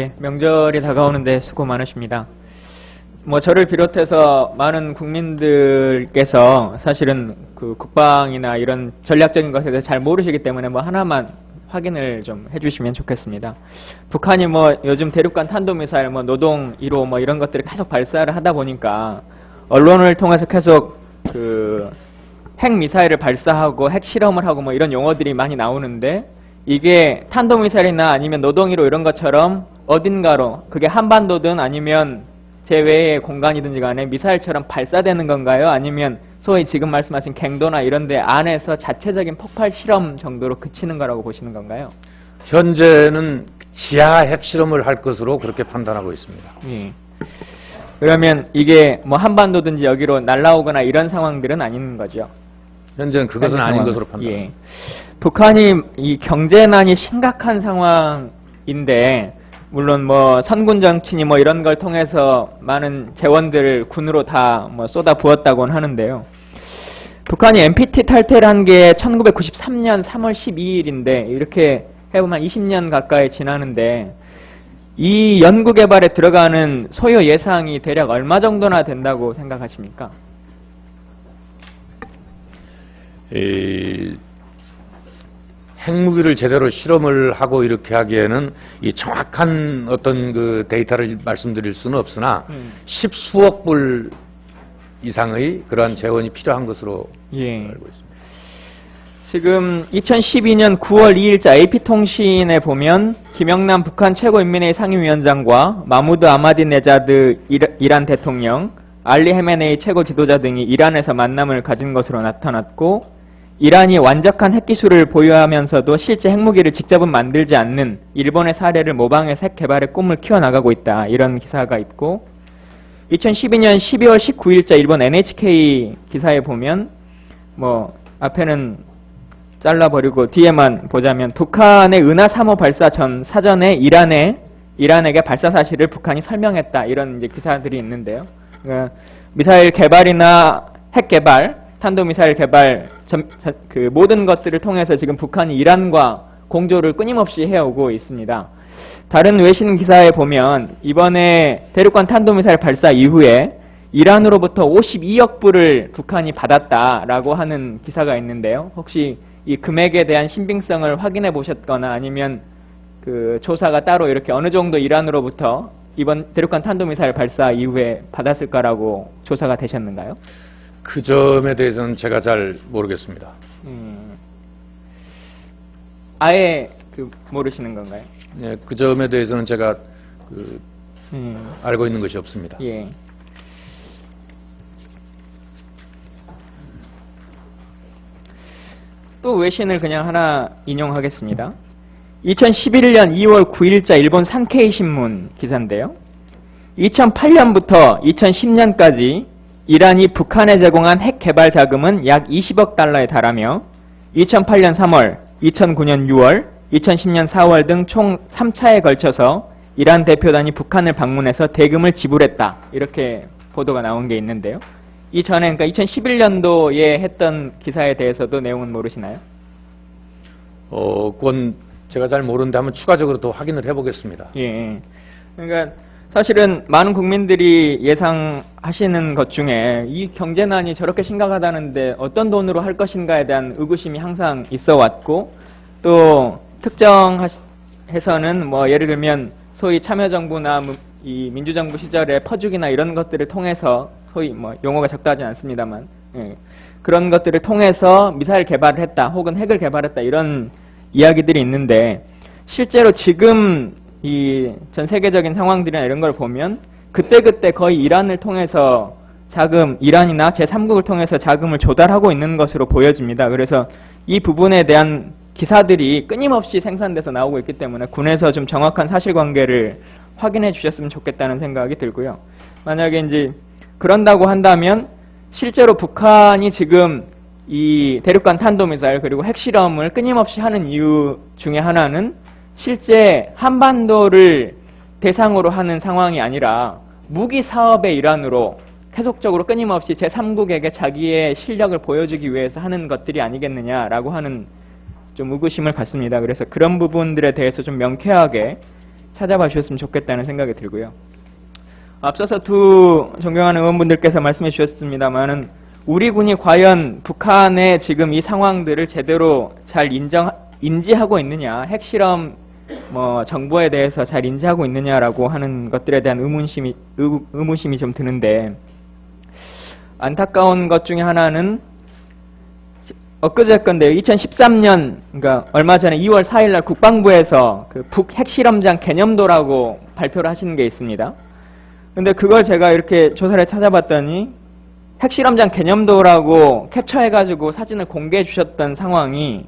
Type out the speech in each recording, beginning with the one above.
예, 명절이 다가오는데 수고 많으십니다. 뭐 저를 비롯해서 많은 국민들께서 사실은 그 국방이나 이런 전략적인 것에 대해서 잘 모르시기 때문에 뭐 하나만 확인을 좀 해주시면 좋겠습니다. 북한이 뭐 요즘 대륙간 탄도미사일, 뭐 노동 1호 뭐 이런 것들을 계속 발사를 하다 보니까 언론을 통해서 계속 그 핵 미사일을 발사하고 핵 실험을 하고 뭐 이런 용어들이 많이 나오는데 이게 탄도미사일이나 아니면 노동이로 이런 것처럼 어딘가로 그게 한반도든 아니면 제외의 공간이든지 간에 미사일처럼 발사되는 건가요? 아니면 소위 지금 말씀하신 갱도나 이런 데 안에서 자체적인 폭발 실험 정도로 그치는 거라고 보시는 건가요? 현재는 지하 핵실험을 할 것으로 그렇게 판단하고 있습니다. 예. 그러면 이게 뭐 한반도든지 여기로 날라오거나 이런 상황들은 아닌 거죠. 현재는 그것은 현재 아닌. 것으로 판단합니다. 예. 북한이 이 경제난이 심각한 상황인데 물론 뭐 선군 정치니 뭐 이런 걸 통해서 많은 재원들을 군으로 다 뭐 쏟아 부었다고는 하는데요. 북한이 NPT 탈퇴를 한 게 1993년 3월 12일인데 이렇게 해보면 20년 가까이 지나는데 이 연구 개발에 들어가는 소요 예상이 대략 얼마 정도나 된다고 생각하십니까? 이 핵무기를 제대로 실험을 하고 이렇게 하기에는 이 정확한 어떤 그 데이터를 말씀드릴 수는 없으나 음. 십수억 불 이상의 그러한 재원이 필요한 것으로 예. 알고 있습니다. 지금 2012년 9월 2일자 AP통신에 보면 김영남 북한 최고인민회의 상임위원장과 마무드 아마디네자드 이란 대통령, 알리 헤메네이 최고 지도자 등이 이란에서 만남을 가진 것으로 나타났고 이란이 완벽한 핵기술을 보유하면서도 실제 핵무기를 직접은 만들지 않는 일본의 사례를 모방해서 핵 개발의 꿈을 키워나가고 있다. 이런 기사가 있고 2012년 12월 19일자 일본 NHK 기사에 보면 뭐 앞에는 잘라버리고 뒤에만 보자면 북한의 은하 3호 발사 전 사전에 이란에 이란에게 발사 사실을 북한이 설명했다 이런 이제 기사들이 있는데요. 그러니까 미사일 개발이나 핵 개발, 탄도 미사일 개발 그 모든 것들을 통해서 지금 북한이 이란과 공조를 끊임없이 해오고 있습니다. 다른 외신 기사에 보면 이번에 대륙간 탄도미사일 발사 이후에 이란으로부터 52억 불을 북한이 받았다라고 하는 기사가 있는데요. 혹시 이 금액에 대한 신빙성을 확인해 보셨거나 아니면 그 조사가 따로 이렇게 어느 정도 이란으로부터 이번 대륙간 탄도미사일 발사 이후에 받았을까라고 조사가 되셨는가요? 그 점에 대해서는 제가 잘 모르겠습니다. 음, 아예 그 모르시는 건가요? 예, 그 점에 대해서는 제가 그 음, 알고 있는 것이 없습니다. 예. 또 외신을 그냥 하나 인용하겠습니다. 2011년 2월 9일자 일본 산케이 신문 기사인데요. 2008년부터 2010년까지 이란이 북한에 제공한 핵 개발 자금은 약 20억 달러에 달하며 2008년 3월, 2009년 6월, 2010년 4월 등 총 3차에 걸쳐서 이란 대표단이 북한을 방문해서 대금을 지불했다. 이렇게 보도가 나온 게 있는데요. 이 전에 그러니까 2011년도에 했던 기사에 대해서도 내용은 모르시나요? 어, 그건 제가 잘 모르는데 한번 추가적으로 더 확인을 해보겠습니다. 예, 예. 그러니까 사실은 많은 국민들이 예상하시는 것 중에 이 경제난이 저렇게 심각하다는데 어떤 돈으로 할 것인가에 대한 의구심이 항상 있어 왔고 또 특정해서는 뭐 예를 들면 소위 참여정부나 무- 이 민주정부 시절에 퍼주기나 이런 것들을 통해서 소위 뭐 용어가 적다하지 않습니다만 예. 그런 것들을 통해서 미사일 개발을 했다 혹은 핵을 개발했다 이런 이야기들이 있는데 실제로 지금 이 전 세계적인 상황들이나 이런 걸 보면 그때그때 거의 이란을 통해서 자금, 이란이나 제3국을 통해서 자금을 조달하고 있는 것으로 보여집니다. 그래서 이 부분에 대한 기사들이 끊임없이 생산돼서 나오고 있기 때문에 군에서 좀 정확한 사실관계를 확인해 주셨으면 좋겠다는 생각이 들고요. 만약에 이제 그런다고 한다면 실제로 북한이 지금 이 대륙간 탄도미사일 그리고 핵실험을 끊임없이 하는 이유 중에 하나는 실제 한반도를 대상으로 하는 상황이 아니라 무기 사업의 일환으로 계속적으로 끊임없이 제3국에게 자기의 실력을 보여주기 위해서 하는 것들이 아니겠느냐라고 하는 좀 의구심을 갖습니다. 그래서 그런 부분들에 대해서 좀 명쾌하게 찾아봐 주셨으면 좋겠다는 생각이 들고요. 앞서서 두 존경하는 의원분들께서 말씀해 주셨습니다만은 우리 군이 과연 북한의 지금 이 상황들을 제대로 잘 인정 인지하고 있느냐, 핵실험 뭐 정보에 대해서 잘 인지하고 있느냐라고 하는 것들에 대한 의문심이 의, 의문심이 좀 드는데 안타까운 것 중에 하나는 엊그제 건데요. 2013년, 그러니까 얼마 전에 2월 4일 날 국방부에서 그 북 핵실험장 개념도라고 발표를 하시는 게 있습니다. 근데 그걸 제가 이렇게 조사를 찾아봤더니 핵실험장 개념도라고 캡처해가지고 사진을 공개해 주셨던 상황이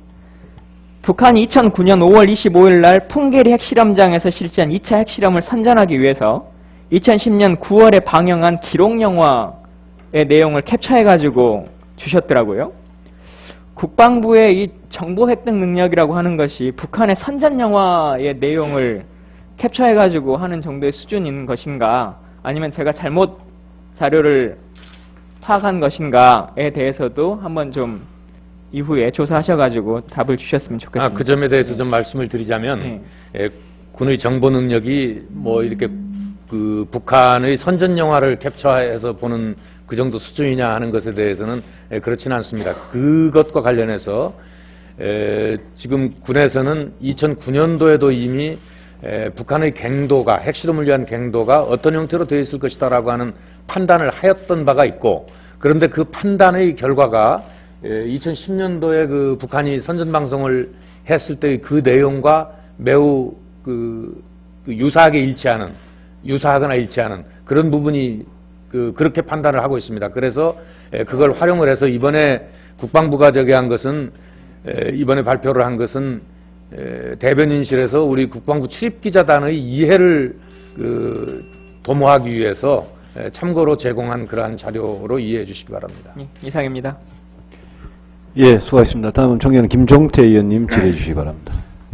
북한이 2009년 5월 25일 날 풍계리 핵실험장에서 실시한 2차 핵실험을 선전하기 위해서 2010년 9월에 방영한 기록 영화의 내용을 캡처해가지고 주셨더라고요. 국방부의 이 정보 획득 능력이라고 하는 것이 북한의 선전 영화의 내용을 캡처해가지고 하는 정도의 수준인 것인가, 아니면 제가 잘못 자료를 파악한 것인가에 대해서도 한번 좀 이후에 조사하셔가지고 답을 주셨으면 좋겠습니다. 아, 그 점에 대해서 좀 말씀을 드리자면 네. 에, 군의 정보 능력이 뭐 이렇게 그 북한의 선전 영화를 캡처해서 보는 그 정도 수준이냐 하는 것에 대해서는 에, 그렇지는 않습니다. 그것과 관련해서 에, 지금 군에서는 2009년도에도 이미 에, 북한의 갱도가 핵실험을 위한 갱도가 어떤 형태로 되어 있을 것이다라고 하는 판단을 하였던 바가 있고 그런데 그 판단의 결과가 2010년도에 그 북한이 선전 방송을 했을 때의 그 내용과 매우 그, 그 유사하게 일치하는 유사하거나 일치하는 그런 부분이 그 그렇게 판단을 하고 있습니다. 그래서 에, 그걸 활용을 해서 이번에 국방부가 저기 한 것은 에, 이번에 발표를 한 것은 에, 대변인실에서 우리 국방부 출입기자단의 이해를 그 도모하기 위해서 에, 참고로 제공한 그러한 자료로 이해해 주시기 바랍니다. 예, 이상입니다. 예, 수고하셨습니다. 다음은 존경하는 김종태 의원님 질의해 주시기 바랍니다.